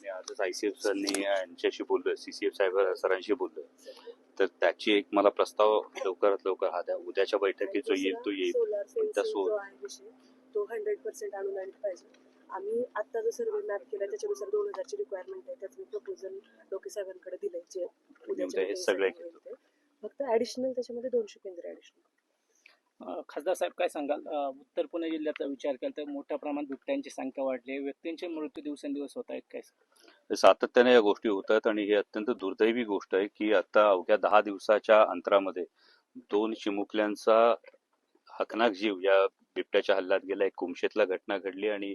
मी आजच I C F सरांनी यांच्याशी बोललोय सी सी एफ साहेब सरांशी बोललोय. तर त्याची एक मला प्रस्ताव लवकरात लवकर हा द्या. उद्याच्या बैठकीत जो येईल तो येईल. त्या सो- तो हंड्रेड पर्सेंट अनुदानित पाहिजे. आम्ही आता जो सर्वे मॅप केला त्याच्यानुसार दोन हजारची रिक्वायरमेंट आहे. त्याचं मी प्रपोजल डोके साहेबांकडे दिलंय जे उद्याच्या हे सगळे meeting साठी होईल ते. फक्त ऍडिशनल त्याच्यामध्ये दोनशे केंद्र ऍडिशनल अ, खासदार साहेब काय सांगाल? अ, उत्तर पुणे जिल्ह्याचा विचार केला तर मोठ्या प्रमाणात बिबट्यांची संख्या वाढली आहे. व्यक्तींचे मृत्यू दिवसेंदिवस होत आहेत काय सातत्याने या गोष्टी होतात आणि ही अत्यंत दुर्दैवी गोष्ट आहे की आता अवघ्या दहा दिवसाच्या अंतरामध्ये दोन चिमुकल्यांचा हकनाक जीव या बिबट्याच्या हल्ल्यात गेला. एक कुमशेतला घटना घडली आणि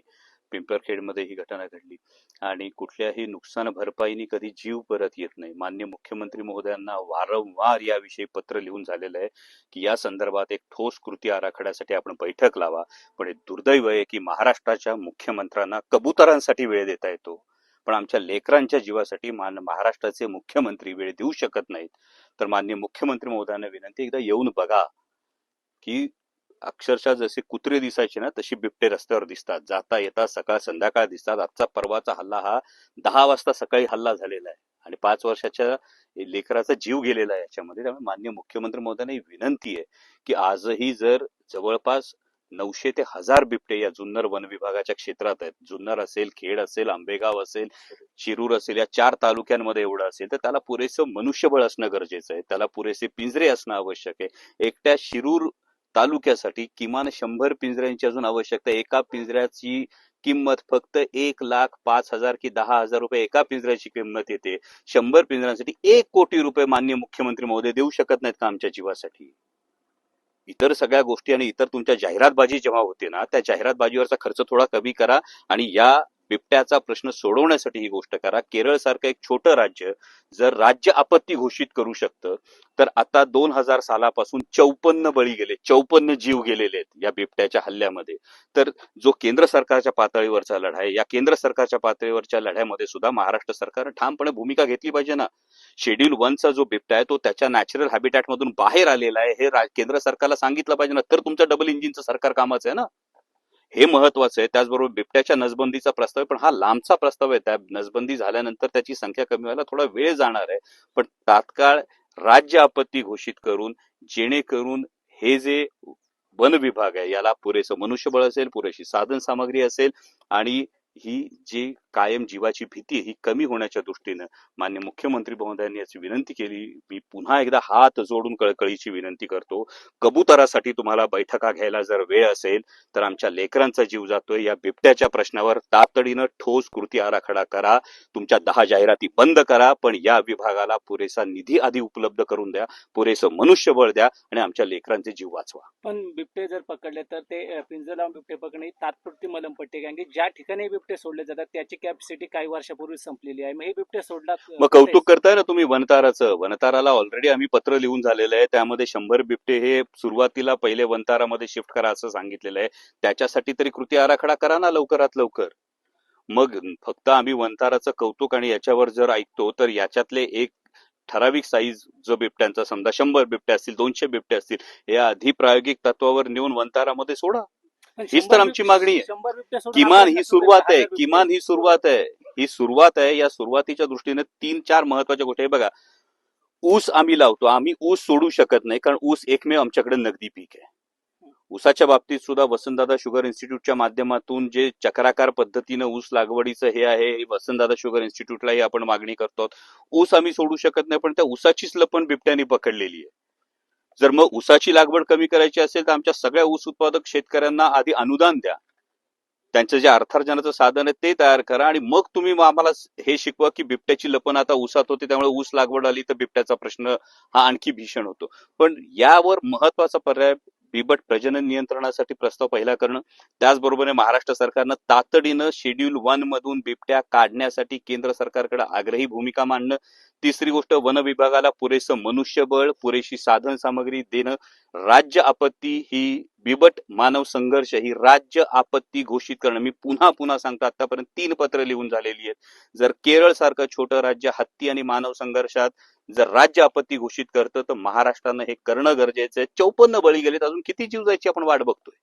पिंपरखेडमध्ये ही घटना घडली. आणि कुठल्याही नुकसान भरपाईने कधी जीव परत येत नाही. मान्य मुख्यमंत्री महोदयांना वारंवार याविषयी पत्र लिहून झालेलं आहे की या संदर्भात एक ठोस कृती आराखड्यासाठी आपण बैठक लावा. पण हे दुर्दैव आहे की महाराष्ट्राच्या मुख्यमंत्र्यांना कबुतरांसाठी वेळ देता येतो. पण आमच्या लेकरांच्या जीवासाठी मान महाराष्ट्राचे मुख्यमंत्री वेळ देऊ शकत नाहीत. तर मान्य मुख्यमंत्री महोदयांना विनंती एकदा येऊन बघा की अक्षरशः जसे कुत्रे दिसायचे ना तशी बिबटे रस्त्यावर दिसतात. जाता येता सकाळ संध्याकाळ दिसतात. आजचा परवाचा हल्ला हा दहा वाजता सकाळी हल्ला झालेला आहे. आणि पाच वर्षाच्या लेकराचा जीव गेलेला आहे याच्यामध्ये. त्यामुळे मान्य मुख्यमंत्री महोदयांना ही विनंती आहे की आजही जर जवळपास नऊशे ते हजार बिबटे या जुन्नर वन विभागाच्या क्षेत्रात आहेत. जुन्नर असेल खेड असेल आंबेगाव असेल शिरूर असेल या चार तालुक्यांमध्ये एवढं असेल तर त्याला पुरेसं मनुष्यबळ असणं गरजेचं आहे. त्याला पुरेसे पिंजरे असणं आवश्यक आहे. एकट्या शिरूर तालुक्यासाठी किमान शंभर पिंजऱ्यांची अजून आवश्यकता एका पिंजऱ्याची किंमत फक्त एक लाख पाच हजार की दहा हजार रुपये एका पिंजऱ्याची किंमत येते. शंभर पिंजऱ्यांसाठी एक कोटी रुपये मान्य मुख्यमंत्री महोदय देऊ शकत नाहीत का आमच्या जीवासाठी? इतर सगळ्या गोष्टी आणि इतर तुमच्या जाहिरातबाजी जेव्हा होते ना त्या जाहिरातबाजीवरचा खर्च थोडा कमी करा आणि या बिबट्याचा प्रश्न सोडवण्यासाठी ही गोष्ट करा. केरळ सारखं एक छोटं राज्य जर राज्य आपत्ती घोषित करू शकतं तर आता दोन हजार सालापासून चौपन्न बळी गेले चौपन्न जीव गेलेले आहेत या बिबट्याच्या हल्ल्यामध्ये. तर जो केंद्र सरकारच्या पातळीवरचा लढा आहे या केंद्र सरकारच्या पातळीवरच्या लढ्यामध्ये सुद्धा महाराष्ट्र सरकारनं ठामपणे भूमिका घेतली पाहिजे ना. शेड्यूल वनचा जो बिबटा आहे तो त्याच्या नॅचरल हॅबिटॅट मधून बाहेर आलेला आहे हे केंद्र सरकारला सांगितलं पाहिजे ना. तर तुमचं डबल इंजिनचं सरकार कामाचं आहे ना. हे महत्वाचं आहे. त्याचबरोबर बिबट्याच्या नसबंदीचा प्रस्ताव आहे. पण हा लांबचा प्रस्ताव आहे. त्या नसबंदी झाल्यानंतर त्याची संख्या कमी व्हायला थोडा वेळ जाणार आहे. पण तात्काळ राज्य आपत्ती घोषित करून जेणेकरून हे जे वन विभाग आहे याला पुरेसं मनुष्यबळ असेल पुरेशी साधन सामग्री असेल आणि ही जी कायम जीवाची भीती ही कमी होण्याच्या दृष्टीनं मान्य मुख्यमंत्री महोदयांनी याची विनंती केली. मी पुन्हा एकदा हात जोडून कळकळीची विनंती करतो. कबुतरासाठी तुम्हाला बैठका घ्यायला जर वेळ असेल तर आमच्या लेकरांचा जीव जातोय. या बिबट्याच्या प्रश्नावर तातडीनं ठोस कृती आराखडा करा. तुमच्या दहा जाहिराती बंद करा पण या विभागाला पुरेसा निधी आधी उपलब्ध करून द्या. पुरेसं मनुष्यबळ द्या आणि आमच्या लेकरांचे जीव वाचवा. पण बिबटे जर पकडले तर ते अ, पिंजर लावून बिबटे पकडणे तात्पुरती मलम पट्टी कारण की ज्या ठिकाणी बिबटे सोडले जातात. त्याची कॅपॅसिटी काही वर्षापूर्वी संपलेली आहे. मग हे बिबटे सोडलात मग कौतुक करताय ना तुम्ही वनताराचं? वनताराला ऑलरेडी आम्ही पत्र लिहून झालेलं आहे. त्यामध्ये शंभर बिबटे हे सुरुवातीला पहिले वनतारामध्ये शिफ्ट करा असं सांगितलेलं आहे. त्याच्यासाठी तरी कृती आराखडा करा ना लवकरात लवकर. मग फक्त आम्ही वनताराचं कौतुक आणि याच्यावर जर ऐकतो तर याच्यातले एक ठराविक साईज जो बिबट्यांचा समजा शंभर बिबटे असतील दोनशे बिबटे असतील हे आधी प्रायोगिक तत्वावर नेऊन वनतारामध्ये सोडा. हीच तर आमची मागणी आहे. किमान ही सुरुवात आहे किमान ही सुरुवात आहे ही सुरुवात आहे या सुरुवातीच्या दृष्टीने तीन चार महत्त्वाच्या गोष्टी आहे. बघा ऊस आम्ही लावतो आम्ही ऊस सोडू शकत नाही कारण ऊस एकमेव आमच्याकडे नगदी पीक आहे. ऊसाच्या बाबतीत सुद्धा वसंतदादा शुगर इन्स्टिट्यूटच्या माध्यमातून जे चक्राकार पद्धतीनं ऊस लागवडीचं हे आहे हे वसंतदादा शुगर इन्स्टिट्यूटलाही आपण मागणी करतो. ऊस आम्ही सोडू शकत नाही पण त्या ऊसाचीच लपण बिबट्याने पकडलेली आहे. जर मग ऊसाची लागवड कमी करायची असेल तर आमच्या सगळ्या ऊस उत्पादक शेतकऱ्यांना आधी अनुदान द्या. त्यांचं जे अर्थार्जनाचं साधन आहे ते तयार करा आणि मग तुम्ही मग आम्हाला हे शिकवा की बिबट्याची लपन आता ऊसात होते त्यामुळे ऊस लागवड आली तर बिबट्याचा प्रश्न हा आणखी भीषण होतो. पण यावर महत्त्वाचा पर्याय बिबट प्रजनन नियंत्रणासाठी प्रस्ताव पहिला करणं. त्याचबरोबर महाराष्ट्र सरकारनं तातडीनं शेड्यूल वन मधून बिबट्या काढण्यासाठी केंद्र सरकारकडे आग्रही भूमिका मांडणं. तिसरी गोष्ट वन विभागाला पुरेसं मनुष्यबळ पुरेशी साधन सामग्री देणं. राज्य आपत्ती ही बिबट मानव संघर्ष ही राज्य आपत्ती घोषित करणं. मी पुन्हा पुन्हा सांगतो आतापर्यंत तीन पत्र लिहून झालेली आहेत. जर केरळ सारखं छोटं राज्य हत्ती आणि मानव संघर्षात जर राज्य आपत्ती घोषित करतं तर महाराष्ट्रानं हे करणं गरजेचं आहे. चौपन्न बळी गेलेत अजून किती जीव जायची आपण वाट बघतोय?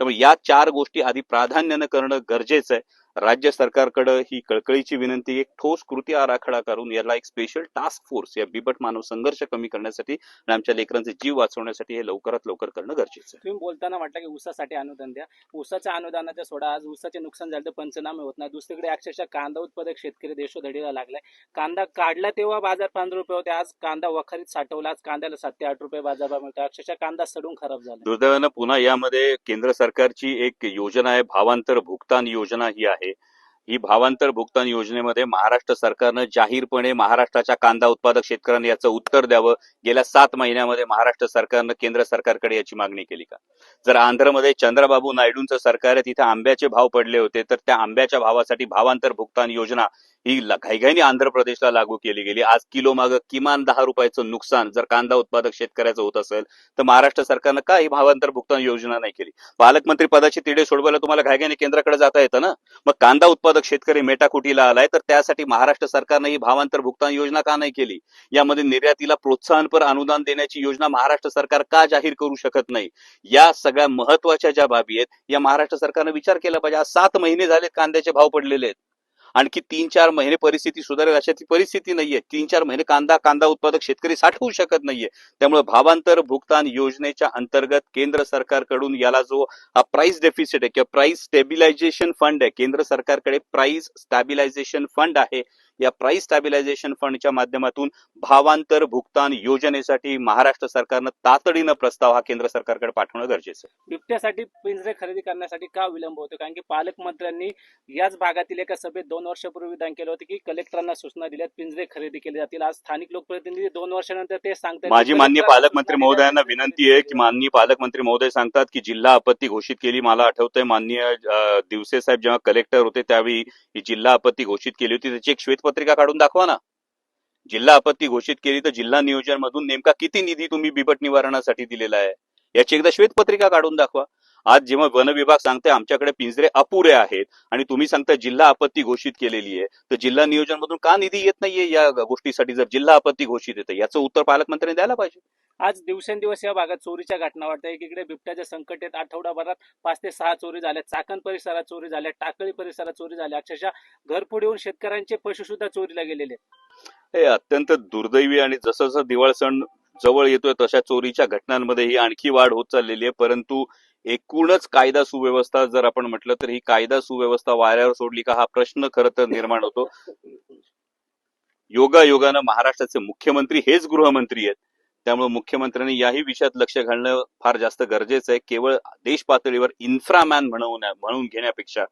त्यामुळे या चार गोष्टी आधी प्राधान्यानं करणं गरजेचं आहे. राज्य सरकारकडे ही कळकळीची विनंती एक ठोस कृती आराखडा करून याला एक स्पेशल टास्क फोर्स या बिबट मानव संघर्ष कमी करण्यासाठी आणि आमच्या लेकरांचे जीव वाचवण्यासाठी हे लवकरात लवकर करणं गरजेचं आहे. तुम्ही बोलताना म्हटलं की ऊसासाठी अनुदान द्या. ऊसाच्या अनुदानाच्या सोडा आज ऊसाचे नुकसान झालं तर पंचनामे होत नाही दुसरीकडे अक्षरशः कांदा उत्पादक शेतकरी देशोधडीला लागलाय. कांदा काढला तेव्हा बाजार पंधरा रुपये होते. आज कांदा वखारीत साठवला. आज कांद्याला सात ते आठ रुपये बाजारभाव मिळतो अक्षरशः कांदा सडून खराब झाला दुर्दैवानं पुन्हा यामध्ये केंद्र सरकारची एक योजना आहे. भावांतर भुगतान योजना ही आहे. ही भावांतर भुगतान योजनेमध्ये महाराष्ट्र सरकारनं जाहीरपणे महाराष्ट्राच्या कांदा उत्पादक शेतकऱ्यांना याचं उत्तर द्यावं. गेल्या सात महिन्यामध्ये महाराष्ट्र सरकारनं केंद्र सरकारकडे याची मागणी केली का? जर आंध्रमध्ये चंद्रबाबू नायडूंचं सरकार आहे तिथे आंब्याचे भाव पडले होते तर त्या आंब्याच्या भावासाठी भावांतर भुगतान योजना ही घाईघाईने आंध्र प्रदेशला लागू केली गेली. आज किलो माग किमान दहा रुपयाचं नुकसान जर कांदा उत्पादक शेतकऱ्याचं होत असेल तर महाराष्ट्र सरकारनं का ही भावांतर भुगतान योजना नाही केली. पालकमंत्री पदाची तिडे सोडवायला तुम्हाला घाईघाईने केंद्राकडे जाता येतं ना? मग कांदा उत्पादक शेतकरी मेटाकुटीला आलाय तर त्यासाठी महाराष्ट्र सरकारनं ही भावांतर भुगतान योजना का नाही केली? यामध्ये निर्यातीला प्रोत्साहनपर अनुदान देण्याची योजना महाराष्ट्र सरकार का जाहीर करू शकत नाही? या सगळ्या महत्त्वाच्या ज्या बाबी आहेत या महाराष्ट्र सरकारनं विचार केला पाहिजे. आज सात महिने झालेत कांद्याचे भाव पडलेले आहेत. आणखी तीन चार महिने परिस्थिती सुधारेल अशा ती परिस्थिती नाहीये. तीन चार महिने कांदा कांदा उत्पादक शेतकरी साठवू शकत नाहीये. त्यामुळे भावांतर भुगतान योजनेच्या अंतर्गत केंद्र सरकारकडून याला जो हा प्राइस डेफिसिट आहे किंवा प्राइस स्टेबिलायझेशन फंड आहे केंद्र सरकारकडे प्राइस स्टॅबिलायझेशन फंड आहे या प्राइस स्टॅबिलायझेशन फंडच्या माध्यमातून भावांतर भुगतान योजनेसाठी महाराष्ट्र सरकारनं तातडीनं प्रस्ताव हा केंद्र सरकारकडे पाठवणं गरजेचं आहे. बिबट्यासाठी पिंजरे खरेदी करण्यासाठी का विलंब होतो कारण की पालकमंत्र्यांनी याच भागातील एका सभेत दोन वर्षापूर्वी विधान केलं होतं की कलेक्टरांना सूचना दिल्यात पिंजरे खरेदी केले जातील. आज स्थानिक लोकप्रतिनिधी दोन वर्षानंतर ते सांगतात माझी कलेक्टरांना पालकमंत्री महोदयांना. विनंती आहे की माननीय पालकमंत्री महोदय सांगतात की जिल्हा आपत्ती घोषित केली. मला आठवतंय माननीय दिवसे साहेब जेव्हा कलेक्टर होते त्यावेळी ही जिल्हा आपत्ती घोषित केली होती. त्याची एक श्वेतपत्रिका काढून दाखवा ना. जिल्हा आपत्ती घोषित केली तर जिल्हा नियोजन मधून नेमका किती निधी तुम्ही बिबट निवारणासाठी दिलेला आहे? याची एकदा श्वेतपत्रिका काढून दाखवा. आज जेव्हा वन विभाग सांगते आमच्याकडे पिंजरे अपुरे आहेत आणि तुम्ही सांगता जिल्हा आपत्ती घोषित केलेली आहे तर जिल्हा नियोजन मधून का निधी येत नाहीये या गोष्टीसाठी? जर जिल्हा आपत्ती घोषित येतं याचं उत्तर पालकमंत्र्यांनी द्यायला पाहिजे. आज दिवसेंदिवस या भागात चोरीच्या घटना वाटतात एकीकडे बिबट्याच्या संकट आहेत आठवडाभरात पाच ते सहा चोरी झाल्या. चाकण परिसरात चोरी झाल्या. टाकळी परिसरात चोरी झाल्या. अक्षरशः घरफोड येऊन शेतकऱ्यांचे पशु सुद्धा चोरीला गेलेले हे अत्यंत दुर्दैवी आणि जसं जसं दिवाळ सण जवळ येतोय तशा चोरीच्या घटनांमध्ये ही आणखी वाढ होत चाललेली आहे. परंतु एकूणच कायदा सुव्यवस्था जर आपण म्हटलं तर ही कायदा सुव्यवस्था वाऱ्यावर सोडली का हा प्रश्न खरं तर निर्माण होतो. योगा योगानं महाराष्ट्राचे मुख्यमंत्री हेच गृहमंत्री आहेत. त्यामुळे मुख्यमंत्र्यांनी याही विषयात लक्ष घालणं फार जास्त गरजेचं आहे. केवळ देश पातळीवर इन्फ्रामॅन म्हणून म्हणून घेण्यापेक्षा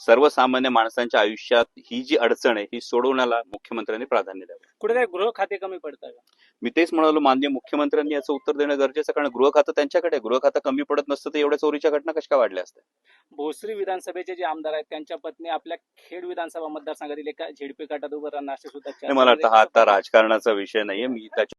सर्वसामान्य माणसांच्या आयुष्यात ही जी अडचण आहे ही सोडवण्याला मुख्यमंत्र्यांनी प्राधान्य द्यावं. कुठे काय गृह खाते कमी पडतं मी तेच म्हणालो मान्य मुख्यमंत्र्यांनी याचं उत्तर देणं गरजेचं कारण गृह खातं त्यांच्याकडे. गृह खातं कमी पडत नसतं तर एवढ्या चोरीच्या घटना कशा वाढल्या असत्या? भोसरी विधानसभेचे जे आमदार आहेत त्यांच्या पत्नी आपल्या खेड विधानसभा मतदारसंघातील एका झेडपी गटात उभं राहणार असे सुद्धा मला वाटतं हा आता राजकारणाचा विषय नाहीये. मी त्याच्या